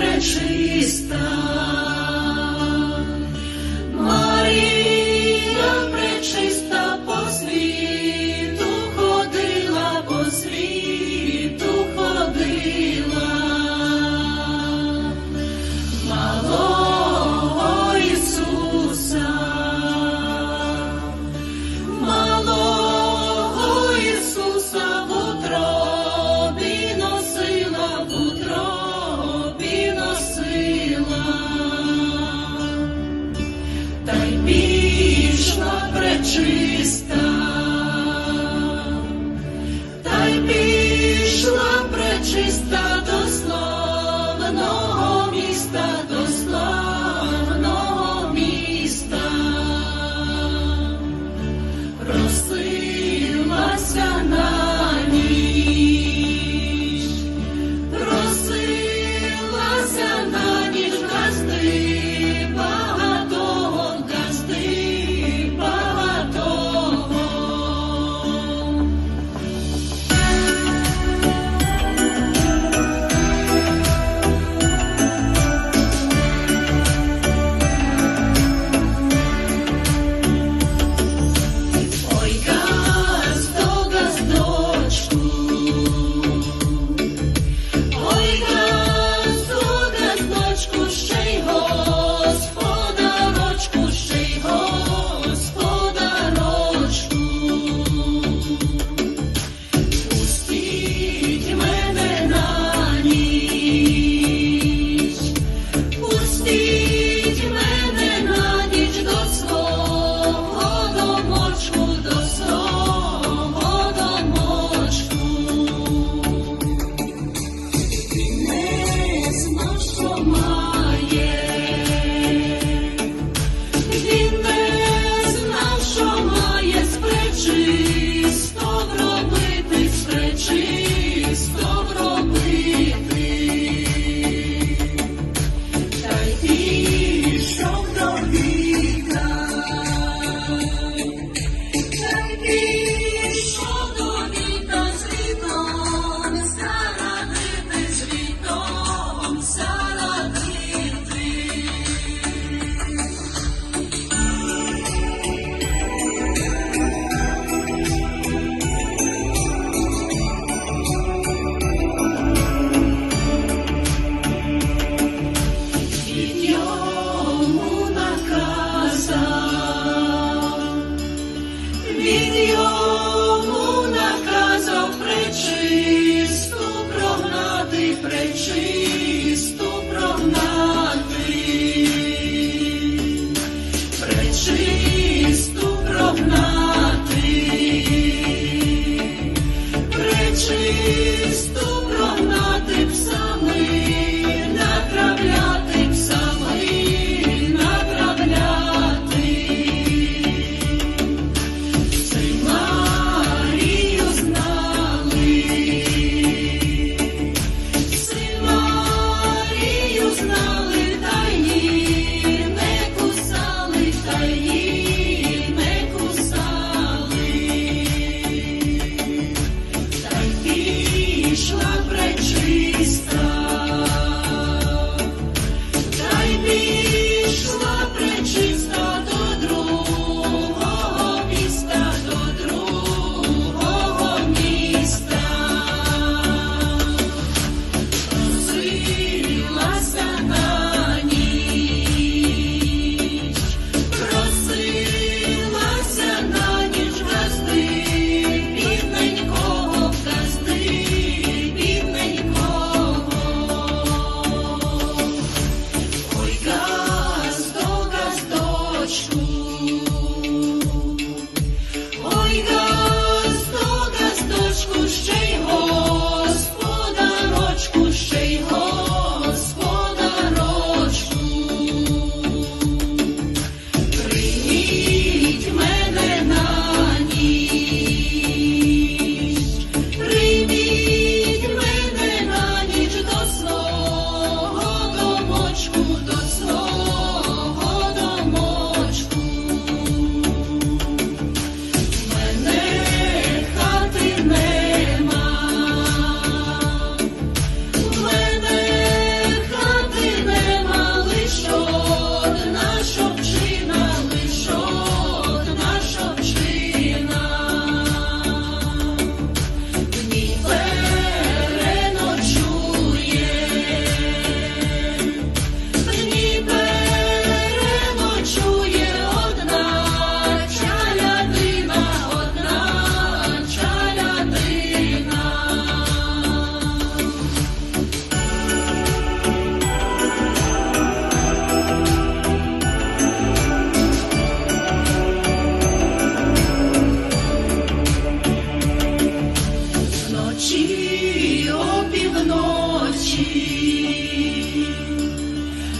пречиста, Krishna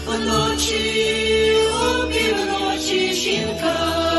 Вночі, опівночі жінка.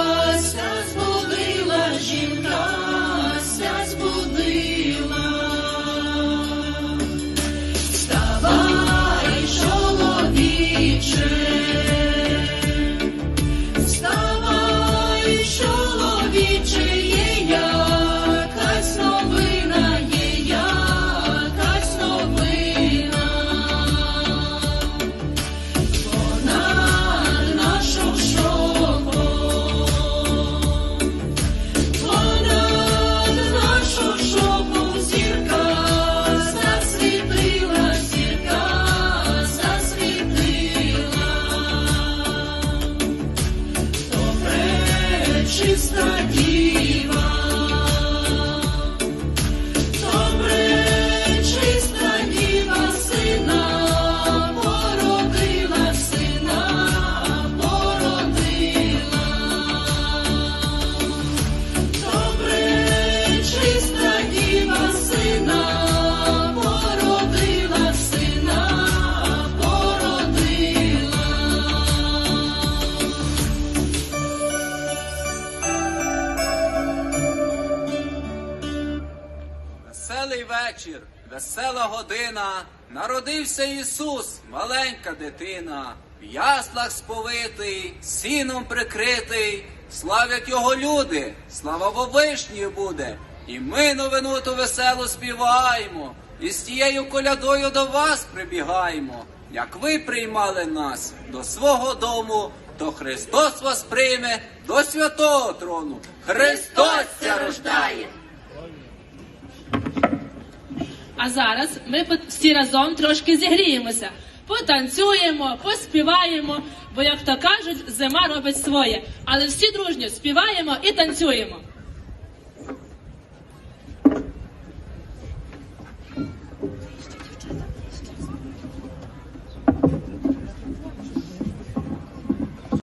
Вечір, весела година. Народився Ісус, маленька дитина, в яслах сповитий, сіном прикритий. Славять його люди, слава Вовишньої буде. І ми новину ту веселу співаємо, і з тією колядою до вас прибігаємо. Як ви приймали нас до свого дому, то Христос вас прийме до святого трону. Христос ся рождає! А зараз ми всі разом трошки зігріємося, потанцюємо, поспіваємо, бо, як то кажуть, зима робить своє. Але всі дружньо співаємо і танцюємо.